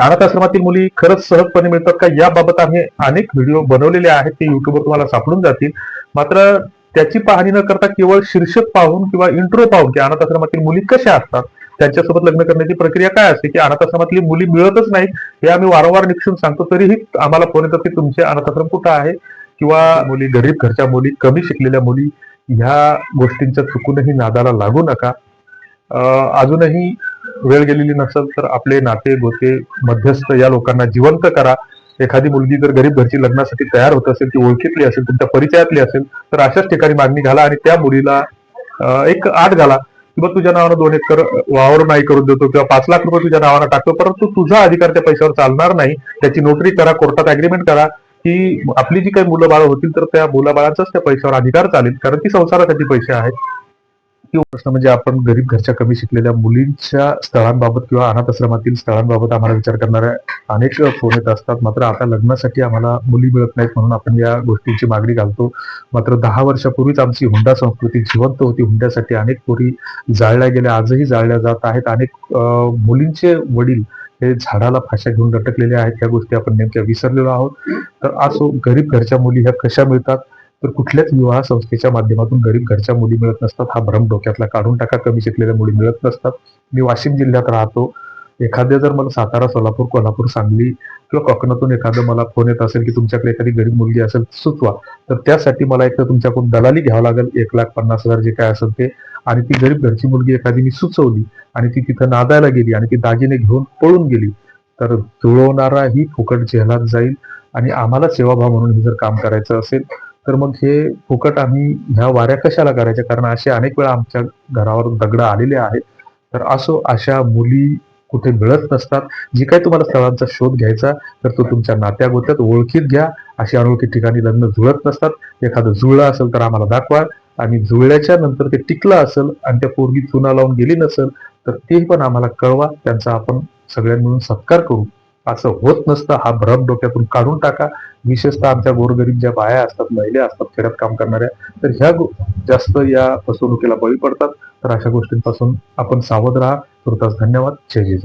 अनाथ आश्रमातील मुली खरंच सहजपणे मिळतात का? याबाबत आम्ही अनेक व्हिडिओ बनवलेले आहेत. ते युट्यूबवर तुम्हाला सापडून जातील. मात्र त्याची पाहणी न करता केवळ शीर्षक पाहून किंवा इंट्रो पाहून की अनाथ आश्रमातील मुली कशा असतात? त्यांच्यासोबत लग्न करण्याची प्रक्रिया काय असते? की अनाथ आश्रमातली मुली मिळतच नाहीत हे आम्ही वारंवार निक्षून सांगतो. तरीही आम्हाला फोन येतात की तुमचे अनाथ आश्रम कुठं आहे? किंवा मुली गरीब घरच्या मुली कमी शिकलेल्या मुली ह्या गोष्टींच्या चुकूनही नादाला लागू नका. अं, अजूनही वेळ गेलेली नसेल तर आपले नाते गोते मध्यस्थ या लोकांना जिवंत करा. एखादी मुलगी जर गरीब घरची लग्नासाठी तयार होत असेल ती ओळखीतली असेल तुमच्या परिचयातली असेल तर अशाच ठिकाणी मागणी घाला आणि त्या मुलीला एक आठ घाला. किंवा तुझ्या नावानं दोन एकर वावर नाही करून देतो किंवा पाच लाख रुपये तुझ्या नावानं टाकतो परंतु तुझा अधिकार त्या पैशावर चालणार नाही. त्याची नोटरी करा कोर्टात अग्रीमेंट करा. की आपली जी काही मुलं बाळ होतील तर त्या मुलाबाळांचाच त्या पैशावर अधिकार चालेल कारण ती संसारासाठी पैसे आहेत. किंवा प्रश्न म्हणजे आपण गरीब घरच्या कमी शिकलेल्या मुलींच्या स्थळांबाबत किंवा अनाथ आश्रमातील स्थळांबाबत आम्हाला विचार करणाऱ्या अनेक फोन येत असतात. मात्र आता लग्नासाठी आम्हाला मुली मिळत नाहीत म्हणून आपण या गोष्टींची मागणी घालतो. मात्र दहा वर्षापूर्वीच आमची हुंडा संस्कृती जिवंत होती. हुंड्यासाठी अनेक पोरी जाळल्या गेल्या. आजही जाळल्या जात आहेत. अनेक मुलींचे वडील हे झाडाला फाशा घेऊन लटकलेले आहेत. त्या गोष्टी आपण नेमक्या विसरलेलो आहोत. तर असो गरीब घरच्या मुली ह्या कशा मिळतात? तर कुठल्याच विवाह संस्थेच्या माध्यमातून गरीब घरच्या मुली मिळत नसतात. हा भ्रम डोक्यातला काढून टाका. कमी शिकलेल्या मुली मिळत नसतात. मी वाशिम जिल्ह्यात राहतो. एखाद्या जर मला सातारा सोलापूर कोल्हापूर सांगली किंवा कोकणातून एखादं मला फोन येत असेल की तुमच्याकडे एखादी गरीब मुलगी असेल सुचवा. तर त्यासाठी मला एक तर तुमच्याकडून दलाली घ्यावं लागेल. एक लाख पन्नास हजार जे काय असेल ते. आणि ती गरीब घरची मुलगी एखादी मी सुचवली आणि ती तिथं नादायला गेली आणि ती दागिने घेऊन पळून गेली. तर जुळवणारा ही फुकट जेलात जाईल आणि आम्हाला सेवाभाव म्हणून हे जर काम करायचं असेल तर मग हे फुकट आम्ही ह्या वाऱ्या कशाला करायच्या? कारण असे अनेक वेळा आमच्या घरावर दगड आलेले आहेत. तर असो अशा मुली कुठे मिळत नसतात. जी काही तुम्हाला स्थळांचा शोध घ्यायचा तर तो तुमच्या नात्या गोत्यात ओळखीत घ्या. अशी अनोळखी ठिकाणी लग्न जुळत नसतात. एखादं जुळलं असेल तर आम्हाला दाखवा. आणि जुळल्याच्या नंतर ते टिकलं असेल आणि त्या पोरगी चुना लावून गेली नसेल तर ते पण आम्हाला कळवा. त्यांचा आपण सगळ्यांनी मिळून सत्कार करू. असं होत नसतं. हा भ्रम डोक्यातून काढून टाका. विशेषतः आमच्या गोरगरीब ज्या बाया असतात महिला असतात खेड्यात काम करणाऱ्या तर ह्या जास्त या फसवणुकीला बळी पडतात. तर अशा गोष्टींपासून आपण सावध राहा. तुर्तास धन्यवाद. जय जय